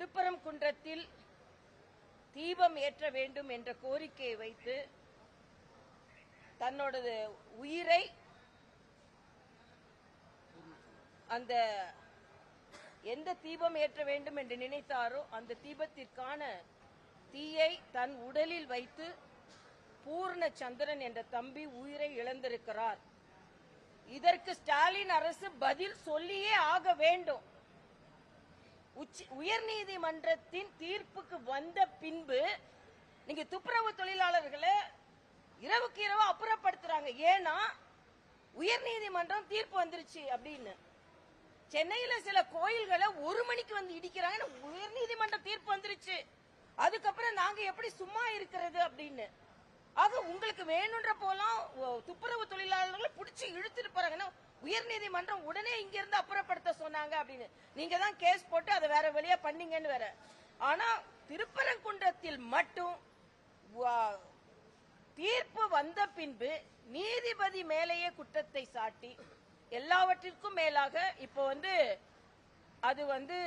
திருப்பரங்குன்றத்தில் தீபம் ஏற்ற வேண்டும் என்ற கோரிக்கையை வைத்து தன்னோடது உயிரை அந்த எந்த தீபம் ஏற்ற வேண்டும் என்று நினைத்தாரோ அந்த தீபத்திற்கான தீயை தன் உடலில் வைத்து பூர்ண சந்திரன் என்ற தம்பி உயிரை இழந்திருக்கிறார். இதற்கு ஸ்டாலின் அரசு பதில் சொல்லியே ஆக வேண்டும். உச்சி உயர்நீதிமன்றத்தின் தீர்ப்புக்கு வந்த பின்பு நீங்க துப்புரவு தொழிலாளர்களை இரவுக்கு இரவு அப்புறப்படுத்துறாங்க. ஏன்னா உயர்நீதிமன்றம் தீர்ப்பு வந்துருச்சு அப்படின்னு. சென்னையில சில கோயில்களை ஒரு மணிக்கு வந்து இடிக்கிறாங்க உயர்நீதிமன்ற தீர்ப்பு வந்துருச்சு. அதுக்கப்புறம் நாங்க எப்படி சும்மா இருக்கிறது அப்படின்னு. ஆக உங்களுக்கு வேணுன்ற போலாம் துப்புரவு தொழிலாளர்களை பிடிச்சி இழுத்துட்டு போறாங்கன்னா உயர்நீதிமன்றம் உடனே இங்க இருந்து அப்புறப்படுத்த சொன்னாங்க அப்படின்னு. நீங்க தான் கேஸ் போட்டு அதை வேற வழியா பண்ணீங்கன்னு வேற. ஆனா திருப்பரங்குன்றத்தில் மட்டும் தீர்ப்பு வந்த பின்பு நீதிபதி மேலேயே குற்றத்தை சாட்டி எல்லாவற்றிற்கும் மேலாக இப்போ வந்து அது வந்து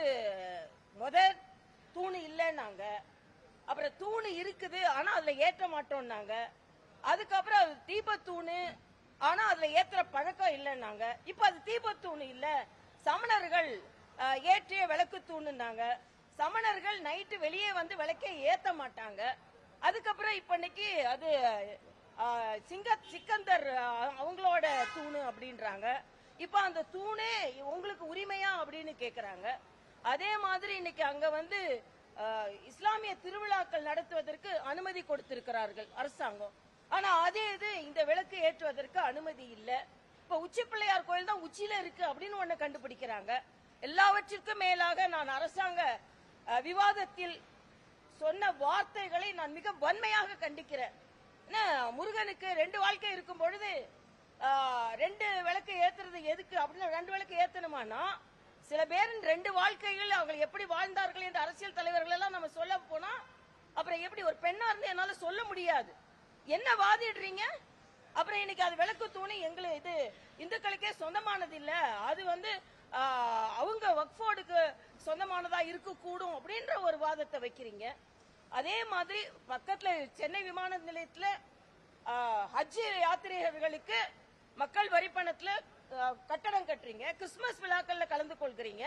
முத தூணு இல்லைன்னாங்க. அப்புறம் தூண் இருக்குது ஆனா அதுல ஏற்ற மாட்டோம்னாங்க. அதுக்கப்புறம் அது தீபத்தூணு ஆனா அதுல ஏத்துற பழக்கம் இல்லைன்னாங்க. இப்ப அது தீபத்தூணு இல்ல. சமணர்கள் ஏற்றிய விளக்கு தூணுன்னாங்க. சமணர்கள் நைட்டு வெளியே வந்து விளக்கே ஏத்த மாட்டாங்க. அதுக்கப்புறம் இப்ப இன்னைக்கு அது சிங்க சிக்கந்தர் அவங்களோட தூணு அப்படின்றாங்க. இப்ப அந்த தூணே உங்களுக்கு உரிமையா அப்படின்னு கேக்குறாங்க. அதே மாதிரி இன்னைக்கு அங்க வந்து இஸ்லாமிய திருவிழாக்கள் நடத்துவதற்கு அனுமதி கொடுத்திருக்கிறார்கள் அரசாங்கம். ஆனா அதே இது இந்த விளக்கு ஏற்றுவதற்கு அனுமதி இல்ல. இப்ப உச்சி பிள்ளையார் கோயில் தான் உச்சியில இருக்கு அப்படின்னு ஒண்ணு கண்டுபிடிக்கிறாங்க. எல்லாவற்றிற்கும் மேலாக நான் அரசாங்க விவாதத்தில் சொன்ன வார்த்தைகளை நான் மிக வன்மையாக கண்டிக்கிறேன். என்ன முருகனுக்கு ரெண்டு வாழ்க்கை இருக்கும் பொழுது ரெண்டு விளக்கு ஏத்துறது எதுக்கு அப்படின்னு ரெண்டு விளக்கு ஏத்தணுமானா சில பேரின் ரெண்டு வாழ்க்கைகள் அவங்க எப்படி வாழ்ந்தார்கள் என்ற அரசியல் தலைவர்கள் எல்லாம் நம்ம சொல்ல போனா அப்புறம் எப்படி ஒரு பெண்ணா இருந்து என்னால சொல்ல முடியாது. என்ன வாதிடுறீங்க? அப்புறம் இன்னைக்கு அது விளக்கு தூணி எங்களுக்கு இது இந்துக்களுக்கே சொந்தமானது இல்ல. அது வந்து ஆஹ், அவங்க வக்ஃபோர்டுக்கு சொந்தமானதா இருக்க கூடும் அப்படின்ற ஒரு வாதத்தை வைக்கிறீங்க. அதே மாதிரி பக்கத்துல சென்னை விமான நிலையத்துல ஆஹ், ஹஜ் யாத்திரிகர்களுக்கு மக்கள் வரி பணத்துல ஆஹ், கட்டடம் கிறிஸ்துமஸ் விழாக்கள்ல கலந்து கொள்கிறீங்க.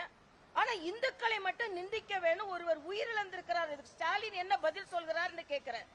ஆனா இந்துக்களை மட்டும் நிந்திக்க வேணும். ஒருவர் உயிரிழந்திருக்கிறார். இதுக்கு ஸ்டாலின் என்ன பதில் சொல்கிறார்னு கேட்கிறேன்